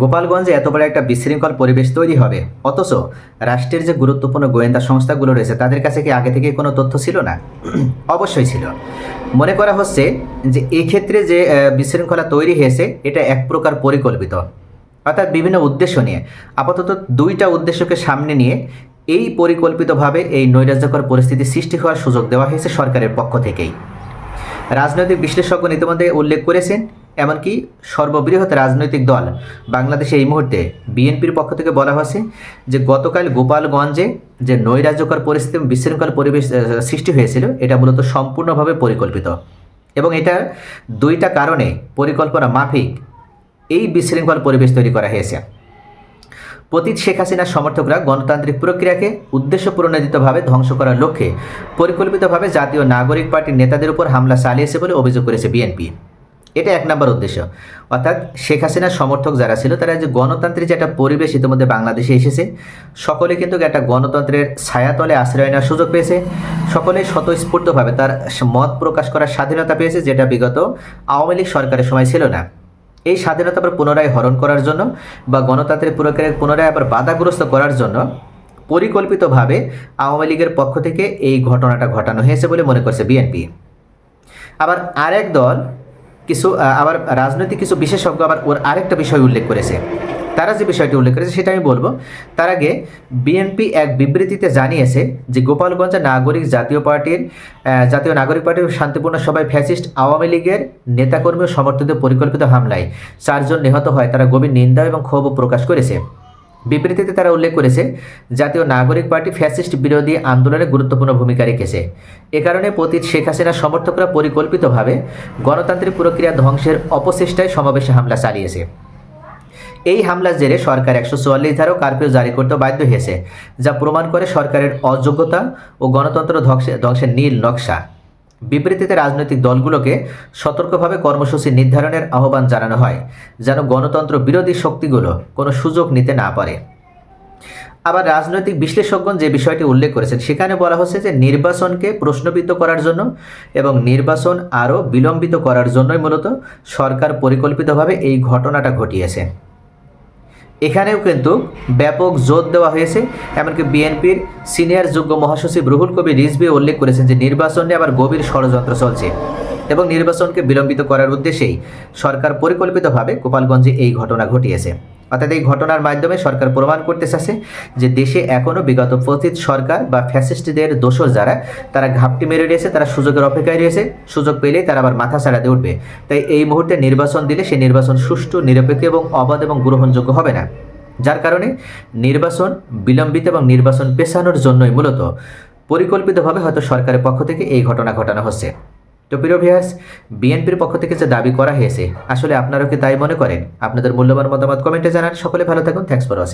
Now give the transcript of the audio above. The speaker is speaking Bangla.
গোপালগঞ্জে এত বড় একটা বিশৃঙ্খল পরিবেশ তৈরি হবে। অথচ রাষ্ট্রের যে গুরুত্বপূর্ণ গোয়েন্দা সংস্থাগুলো রয়েছে, তাদের কাছে কি আগে থেকে কোনো তথ্য ছিল না? অবশ্যই ছিল। মনে করা হচ্ছে যে এই ক্ষেত্রে যে বিশৃঙ্খলা তৈরি হয়েছে, এটা এক প্রকার পরিকল্পিত। অর্থাৎ বিভিন্ন উদ্দেশ্য নিয়ে। আপাতত দুইটা উদ্দেশ্যকে সামনে নিয়ে এই পরিকল্পিতভাবে এই নৈরাজ্যকর পরিস্থিতি সৃষ্টি হওয়ার সুযোগ দেওয়া হয়েছে সরকারের পক্ষ থেকেই। রাজনৈতিক বিশ্লেষজ্ঞ ইতিমধ্যে উল্লেখ করেছেন এমনকি সর্ববৃহৎ রাজনৈতিক দল বাংলাদেশে এই মুহূর্তে বিএনপির পক্ষ থেকে বলা হয়েছে যে গতকাল গোপালগঞ্জে যে নৈরাজ্যকর পরিস্থিতি বিশৃঙ্খল পরিবেশ সৃষ্টি হয়েছিল, এটা মূলত সম্পূর্ণভাবে পরিকল্পিত। এবং এটা দুইটা কারণে পরিকল্পনা মাফিক এই বিশৃঙ্খল পরিবেশ তৈরি করা হয়েছে। পতীত শেখ হাসিনার সমর্থকরা গণতান্ত্রিক প্রক্রিয়াকে উদ্দেশ্য প্রণোদিতভাবে ধ্বংস করার লক্ষ্যে পরিকল্পিতভাবে জাতীয় নাগরিক পার্টির নেতাদের উপর হামলা চালিয়েছে বলে অভিযোগ করেছে বিএনপি। এটা এক নম্বর উদ্দেশ্য। অর্থাৎ শেখ হাসিনার সমর্থক যারা ছিল, তারা যে গণতান্ত্রিক যে একটা পরিবেশ ইতিমধ্যে বাংলাদেশে এসেছে, সকলে কিন্তু একটা গণতন্ত্রের ছায়াতলে আশ্রয় নেওয়ার সুযোগ পেয়েছে। সকলে স্বতঃস্ফূর্তভাবে তার মত প্রকাশ করার স্বাধীনতা পেয়েছে, যেটা বিগত আওয়ামী লীগ সরকারের সময় ছিল না। এই স্বাধীনতা আবার পুনরায় হরণ করার জন্য বা গণতান্ত্রিক প্রক্রিয়া পুনরায় আবার বাধাগ্রস্ত করার জন্য পরিকল্পিতভাবে আওয়ামী লীগের পক্ষ থেকে এই ঘটনাটা ঘটানো হয়েছে বলে মনে করছে বিএনপি। আবার আরেক দল কিছু আবার রাজনৈতিক কিছু বিশেষজ্ঞ আবার ওর আরেকটা বিষয় উল্লেখ করেছে। তারা যে বিষয়টি উল্লেখ করেছে সেটা আমি বলব। তার আগে বিএনপি এক বিবৃতিতে জানিয়েছে যে গোপালগঞ্জের নাগরিক জাতীয় পার্টির জাতীয় নাগরিক পার্টির শান্তিপূর্ণ সভায় ফ্যাসিস্ট আওয়ামী লীগের নেতাকর্মী ও সমর্থিত পরিকল্পিত হামলায় চারজন নিহত হয়। তারা গভীর নিন্দা এবং ক্ষোভ প্রকাশ করেছে। বিবৃতিতে তারা উল্লেখ করেছে, জাতীয় নাগরিক পার্টি ফ্যাসিস্ট বিরোধী আন্দোলনে গুরুত্বপূর্ণ ভূমিকা রেখেছে। এ কারণে পতীত শেখ হাসিনার সমর্থকরা পরিকল্পিতভাবে গণতান্ত্রিক প্রক্রিয়া ধ্বংসের অপচেষ্টায় সমাবেশে হামলা চালিয়েছে। এই হামলার জেরে সরকার একশো চুয়াল্লিশ ধারা কারফিউ জারি করতে বাধ্য হয়েছে, যা প্রমাণ করে সরকারের অযোগ্যতা ও গণতন্ত্র ধ্বংসে- ধ্বংসের নীল নকশা। বিবৃতিতে রাজনৈতিক দলগুলোকে সতর্কভাবে কর্মসূচি নির্ধারণের আহ্বান জানানো হয়, যেন গণতন্ত্র বিরোধী শক্তিগুলো কোনো সুযোগ নিতে না পারে। আবার রাজনৈতিক বিশ্লেষকগণ যে বিষয়টি উল্লেখ করেছেন, সেখানে বলা হচ্ছে যে নির্বাচনকে প্রশ্নবিদ্ধ করার জন্য এবং নির্বাচন আরও বিলম্বিত করার জন্যই মূলত সরকার পরিকল্পিতভাবে এই ঘটনাটা ঘটিয়েছে। এখানেও কিন্তু ব্যাপক জোর দেওয়া হয়েছে। এমনকি বিএনপির সিনিয়র যোগ্য মহাসচিব রুহুল কবি রিজবি উল্লেখ করেছেন যে, নির্বাচন নিয়ে আবার গভীর ষড়যন্ত্র চলছে এবং নির্বাচনকে বিলম্বিত করার উদ্দেশ্যেই সরকার পরিকল্পিতভাবে গোপালগঞ্জে এই ঘটনা ঘটিয়েছে। অর্থাৎ এই ঘটনার মাধ্যমে সরকার প্রমাণ করতে চাচ্ছে যে দেশে এখনও বিগত পতিত সরকার বা ফ্যাসিস্টদের দোষর যারা, তারা ঘাপটি মেরে রয়েছে, তারা সুযোগের অপেক্ষায় রয়েছে, সুযোগ পেলেই তারা আবার মাথা ছাড়াতে উঠবে। তাই এই মুহূর্তে নির্বাচন দিলে সেই নির্বাচন সুষ্ঠু, নিরপেক্ষ এবং অবাধ এবং গ্রহণযোগ্য হবে না। যার কারণে নির্বাচন বিলম্বিত এবং নির্বাচন পেছানোর জন্যই মূলত পরিকল্পিতভাবে হয়তো সরকারের পক্ষ থেকে এই ঘটনা ঘটানো হচ্ছে। তো প্রিয় ভিয়াস বিএনপির পক্ষ থেকে যে দাবি করা হয়েছে, আসলে আপনারা কি তাই মনে করেন? আপনাদের মূল্যবান মতামত কমেন্টে জানান। সকলে ভালো থাকুন। Thanks for watching